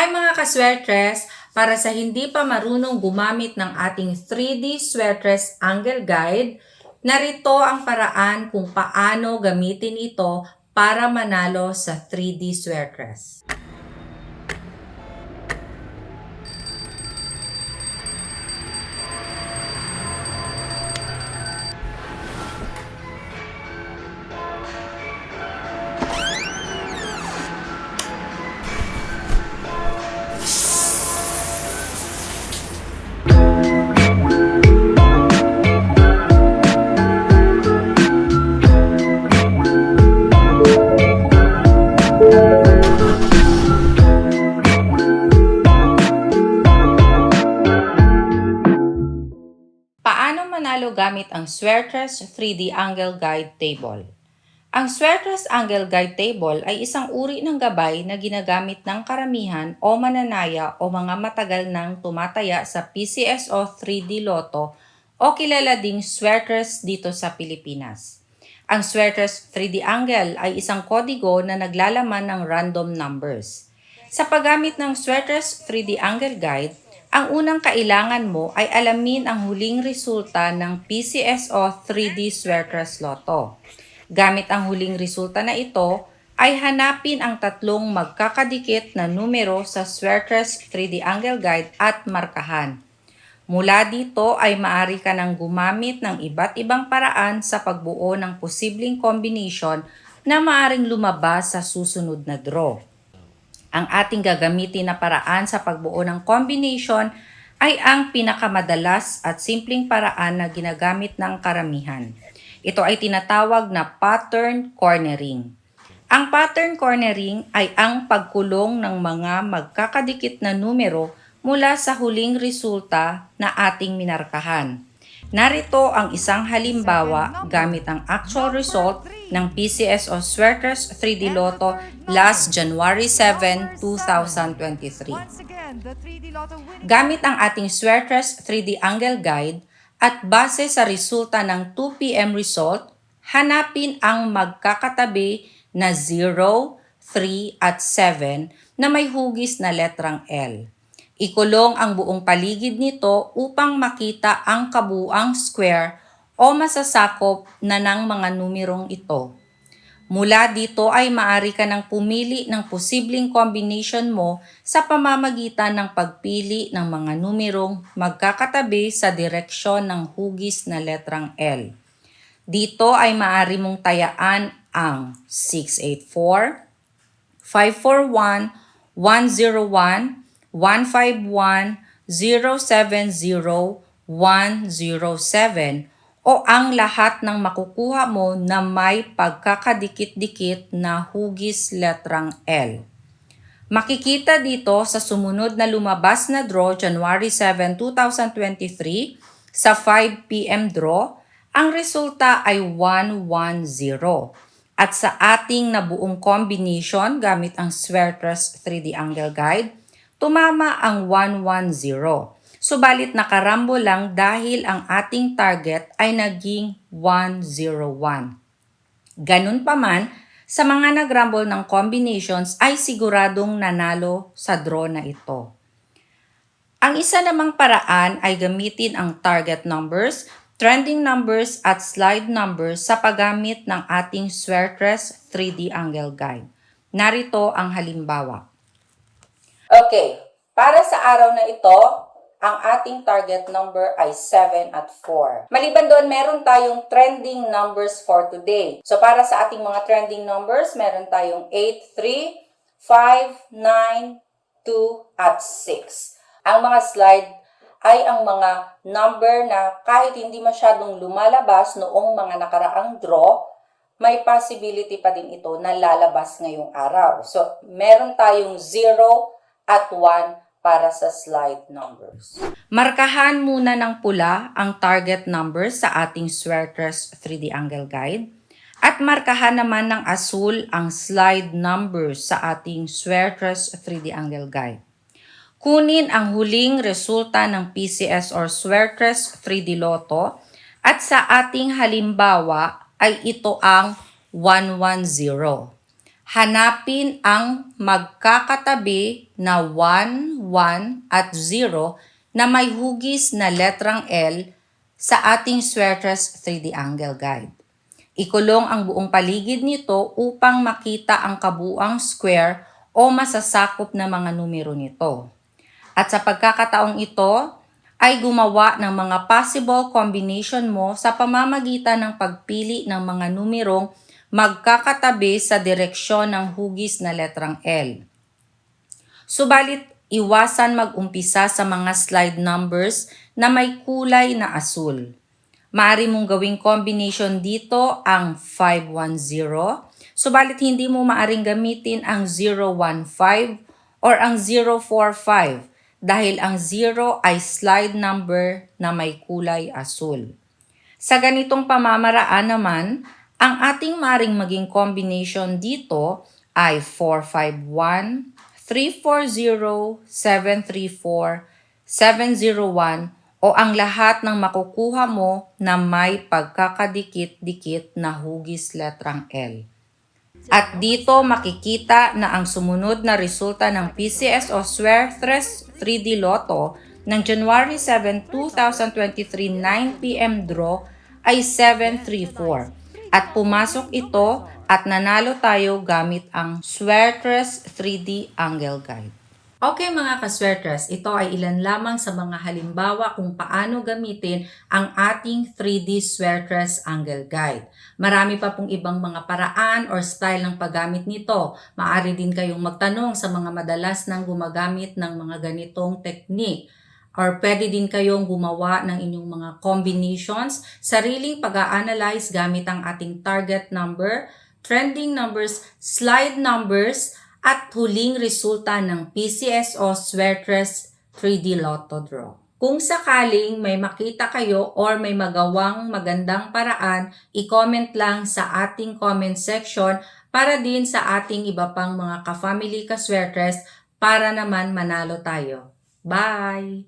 Hi mga kaswertres! Para sa hindi pa marunong gumamit ng ating 3D Swertres Angle Guide, narito ang paraan kung paano gamitin ito para manalo sa 3D Swertres. Gamit ang Swertres 3D Angle Guide Table? Ang Swertres Angle Guide Table ay isang uri ng gabay na ginagamit ng karamihan o mananaya o mga matagal nang tumataya sa PCSO 3D Lotto o kilala ding Swertres dito sa Pilipinas. Ang Swertres 3D Angle ay isang kodigo na naglalaman ng random numbers. Sa paggamit ng Swertres 3D Angle Guide, ang unang kailangan mo ay alamin ang huling resulta ng PCSO 3D Swertres Lotto. Gamit ang huling resulta na ito, ay hanapin ang tatlong magkakadikit na numero sa Swertres 3D Angle Guide at markahan. Mula dito ay maari ka nang gumamit ng iba't ibang paraan sa pagbuo ng posibleng combination na maaring lumabas sa susunod na draw. Ang ating gagamitin na paraan sa pagbuo ng combination ay ang pinakamadalas at simpleng paraan na ginagamit ng karamihan. Ito ay tinatawag na pattern cornering. Ang pattern cornering ay ang pagkulong ng mga magkakadikit na numero mula sa huling resulta na ating minarkahan. Narito ang isang halimbawa gamit ang actual result ng PCS o Swertres 3D Lotto last January 7, 2023. Gamit ang ating Swertres 3D Angle Guide at base sa resulta ng 2 p.m. result, hanapin ang magkakatabi na 0, 3 at 7 na may hugis na letrang L. Ikulong ang buong paligid nito upang makita ang kabuang square o masasakop na ng mga numerong ito. Mula dito ay maari ka nang pumili ng posibleng combination mo sa pamamagitan ng pagpili ng mga numerong magkakatabi sa direksyon ng hugis na letrang L. Dito ay maari mong tayaan ang 684, 541, 101, 151-070-107 o ang lahat ng makukuha mo na may pagkakadikit-dikit na hugis letrang L. Makikita dito sa sumunod na lumabas na draw January 7, 2023 sa 5 p.m. draw, ang resulta ay 110. At sa ating nabuong combination gamit ang Swertres 3D Angle Guide, tumama ang 110. Subalit nakarambo lang dahil ang ating target ay naging 101. Ganun pa man, sa mga nagrumble ng combinations ay siguradong nanalo sa draw na ito. Ang isa namang paraan ay gamitin ang target numbers, trending numbers at slide numbers sa paggamit ng ating Swertres 3D Angle Guide. Narito ang halimbawa. Okay, para sa araw na ito, ang ating target number ay 7 at 4. Maliban doon, meron tayong trending numbers for today. So para sa ating mga trending numbers, meron tayong 8, 3, 5, 9, 2, at 6. Ang mga slide ay ang mga number na kahit hindi masyadong lumalabas noong mga nakaraang draw, may possibility pa din ito na lalabas ngayong araw. So, meron tayong 0 at 1 para sa slide numbers. Markahan muna ng pula ang target numbers sa ating Swertres 3D Angle Guide at markahan naman ng asul ang slide numbers sa ating Swertres 3D Angle Guide. Kunin ang huling resulta ng PCS or Swertres 3D Lotto at sa ating halimbawa ay ito ang 110. Hanapin ang magkakatabi na 1, 1 at 0 na may hugis na letrang L sa ating Swertres 3D Angle Guide. Ikulong ang buong paligid nito upang makita ang kabuang square o masasakop na mga numero nito. At sa pagkakataong ito, ay gumawa ng mga possible combination mo sa pamamagitan ng pagpili ng mga numerong magkakatabi sa direksyon ng hugis na letrang L. Subalit, iwasan mag-umpisa sa mga slide numbers na may kulay na asul. Maaari mong gawing combination dito ang 510, subalit hindi mo maaring gamitin ang 015 or ang 045 dahil ang 0 ay slide number na may kulay asul. Sa ganitong pamamaraan naman, ang ating maring maging combination dito ay 451, 340, 734, 701 o ang lahat ng makukuha mo na may pagkakadikit-dikit na hugis letrang L. At dito makikita na ang sumunod na resulta ng PCS o Swertres 3D Lotto ng January 7, 2023 9pm draw ay 734 at pumasok ito at nanalo tayo gamit ang Swertres 3D Angle Guide. Okay mga kaswertres, ito ay ilan lamang sa mga halimbawa kung paano gamitin ang ating 3D Swertres Angle Guide. Marami pa pong ibang mga paraan or style ng paggamit nito. Maari din kayong magtanong sa mga madalas nang gumagamit ng mga ganitong technique or pwede din kayong gumawa ng inyong mga combinations, sariling pag-a-analyze gamit ang ating target number, trending numbers, slide numbers, at huling resulta ng PCS o Swertres 3D Lotto Draw. Kung sakaling may makita kayo or may magawang magandang paraan, i-comment lang sa ating comment section para din sa ating iba pang mga ka-family ka-swertres para naman manalo tayo. Bye.